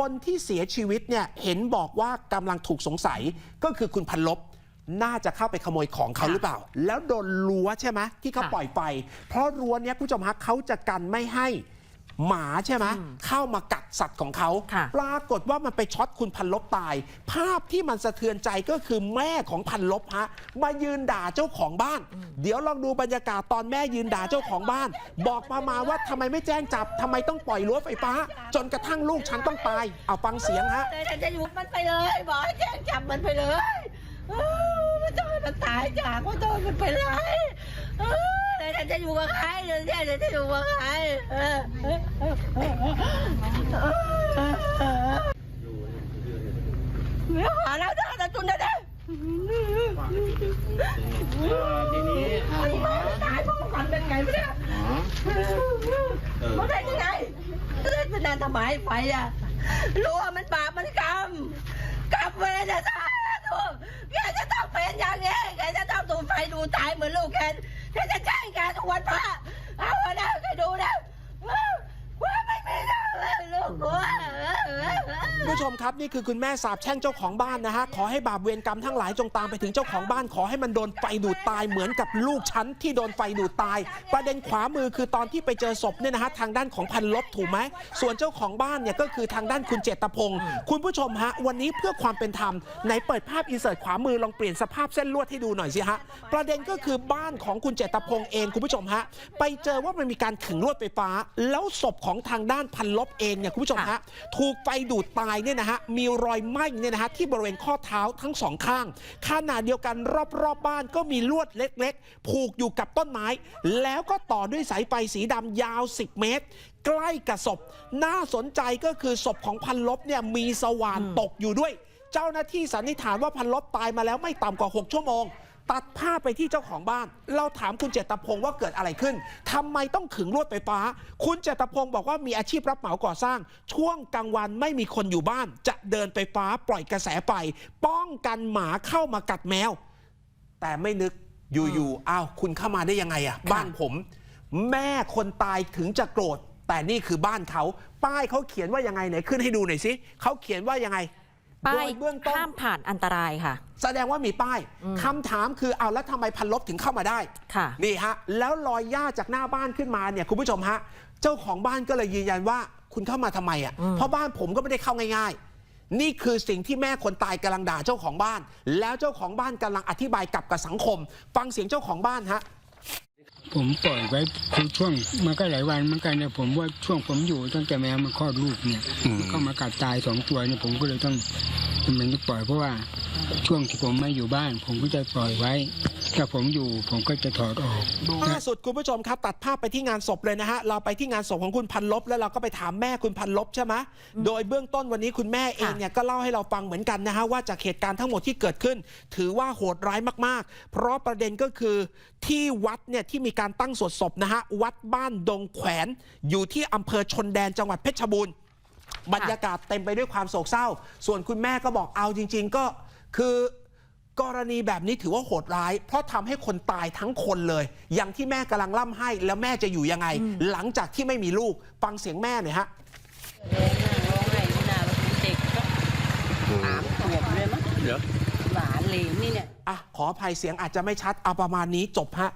คนที่เสียชีวิตเนี่ยเห็นบอกว่ากำลังถูกสงสัยก็คือคุณพันลบน่าจะเข้าไปขโมยของเขาค่ะหรือเปล่า แล้วโดนรั้วใช่ไหมที่เขาค่ะปล่อยไฟเพราะรั้วเนี้ยคุณผู้ชมฮะเขาจะกันไม่ให้ หมาใช่ไหมเข้ามากัดสัตว์ของเขาค่ะปรากฏว่ามันไปช็อตคุณพันลบตาย ภาพที่มันสะเทือนใจก็คือแม่ของพันลบฮะมายืนด่าเจ้าของบ้าน เดี๋ยวลองดูบรรยากาศตอนแม่ยืนด่าเจ้าของบ้าน บอกมามาว่าทำไมไม่แจ้งจับทำไมต้องปล่อยรั้วไฟฟ้า จนกระทั่งลูกฉันต้องตายเอาฟังเสียงฮะแต่ฉันจะอยู่มันไปเลยบอกให้แจ้งจับมันไปเลยเออมันจะให้มันตายจากว่าจะให้มันไปเลย เออแต่ฉันจะอยู่กับใครเดี๋ยวเนี่ยฉันจะอยู่กับใครเออไม่หาแล้วนะแต่จุนนะเด้ทีนี้อ่าหมอตายพราะมันเป็นไงไม่ได้หมอมันได้ยังไงเล่นเป็นนานทำไมไฟอะรู้ว่ามันบาปมันกรรมกรรมเวรจะตายถูกแกจะต้องเป็นอย่างนี้แกจะต้องถูกไฟดูตายเหมือนลูกแก แกจะแจ้งแกทุกวันพระเอาวะนะแกดูนะว่าไม่มีเลยลูกหัว คุณ ผู้ชมครับ นี่คือคุณแม่สาบแช่งเจ้าของบ้านนะฮะ ขอให้บาปเวรกรรมทั้งหลายจงตามไปถึงเจ้าของบ้าน ขอให้มันโดนไฟดูดตายเหมือนกับลูกฉันที่โดนไฟดูดตาย ประเด็นขวามือคือตอนที่ไปเจอศพเนี่ยนะฮะทางด้านของพันลบถูกไหมส่วนเจ้าของบ้านเนี่ยก็คือทางด้านคุณเจตพงศ์คุณผู้ชมฮะวันนี้เพื่อความเป็นธรรมไหนเปิดภาพอินเสิร์ตขวามือลองเปลี่ยนสภาพเส้นลวดให้ดูหน่อยสิฮะประเด็นก็คือบ้านของคุณเจตพงศ์เองคุณผู้ชมฮะไปเจอว่ามันมีการขึงลวดไฟฟ้า แล้วศพของทางด้านพันลบเองเนี่ยคุณผู้ชมฮะถูกไฟดูดตายเนี่ยนะฮะมีรอยไหม้เนี่ยนะฮะที่บริเวณข้อเท้าทั้งสองข้างขณะเดียวกันรอบๆบบ้านก็มีลวดเล็กๆ ผูกอยู่กับต้นไม้ แล้วก็ต่อด้วยสายไฟสีดำยาว 10 เมตร ใกล้กับศพ น่าสนใจก็คือศพของพันลบเนี่ยมีสว่านตกอยู่ด้วย เจ้าหน้าที่สันนิษฐานว่าพันลบตายมาแล้วไม่ต่ำกว่า 6 ชั่วโมง ตัดภาพไปที่เจ้าของบ้าน เราถามคุณเจตพงศ์ว่าเกิดอะไรขึ้นทำไมต้องขึงลวดไฟฟ้า คุณเจตพงศ์บอกว่ามีอาชีพรับเหมาก่อสร้าง ช่วงกลางวันไม่มีคนอยู่บ้าน จะเดินไฟฟ้าปล่อยกระแสไฟป้องกันหมาเข้ามากัดแมว แต่ไม่นึกอยู่ๆอ้าวคุณเข้ามาได้ยังไงอะบ้านผม แม่คนตายถึงจะโกรธแต่นี่คือบ้านเขา ป้ายเขาเขียนว่ายังไงไหนขึ้นให้ดูหน่อยสิเขาเขียนว่ายังไง ป้าโดยยเบื้องต้นห้ามผ่านอันตรายค่ะ แสดงว่ามีป้ายคำถามคือเอาแล้วทำไมพันลบถึงเข้ามาได้ค่ะนี่ฮะแล้วรอยหญ้าจากหน้าบ้านขึ้นมาเนี่ยคุณผู้ชมฮะเจ้าของบ้านก็เลยยืนยันว่าคุณเข้ามาทำไมอะเพราะบ้านผมก็ไม่ได้เข้าง่ายๆ นี่คือสิ่งที่แม่คนตายกำลังด่าเจ้าของบ้าน แล้วเจ้าของบ้านกำลังอธิบายกลับกับสังคม ฟังเสียงเจ้าของบ้านฮะ ผมปล่อยไว้คือช่วงมันก็หลายวันเหมือนกันเนี่ยผมว่าช่วงผมอยู่ตั้งแต่แมวมันคลอดลูกเนี่ยมันเข้ามากัดตายสองตัวเนี่ยผมก็เลยต้องมันต้องปล่อยเพราะว่าช่วงที่ผมไม่อยู่บ้าน ผมก็จะปล่อยไว้ ถ้าผมอยู่ผมก็จะถอดออกล่าสุดคุณผู้ชมครับ ตัดภาพไปที่งานศพเลยนะฮะ เราไปที่งานศพของคุณพันลบแล้วเราก็ไปถามแม่คุณพันลบใช่ไหมโดยเบื้องต้นวันนี้คุณแม่เองเนี่ยก็เล่าให้เราฟังเหมือนกันนะฮะว่าจากเหตุการณ์ทั้งหมดที่เกิดขึ้น ถือว่าโหดร้ายมากๆ เพราะประเด็นก็คือที่วัดเนี่ยที่มีการตั้งสวดศพนะฮะวัดบ้านดงแขวนอยู่ที่อำเภอชนแดนจังหวัดเพชรบูรณ์บรรยากาศเต็มไปด้วยความโศกเศร้า ส่วนคุณแม่ก็บอกเอาจริง ๆ ก็คือ กรณีแบบนี้ถือว่าโหดร้าย เพราะทำให้คนตายทั้งคนเลย อย่างที่แม่กำลังล่ำให้ แล้วแม่จะอยู่ยังไง หลังจากที่ไม่มีลูกฟังเสียงแม่หน่อยฮะร้องไห้ที่หน้าประตูเด็กก็สามขวบเลยมั้งเดี๋ยวหลานเหลนนี่เนี่ยอะขออภัยเสียงอาจจะไม่ชัดเอาประมาณนี้จบฮะ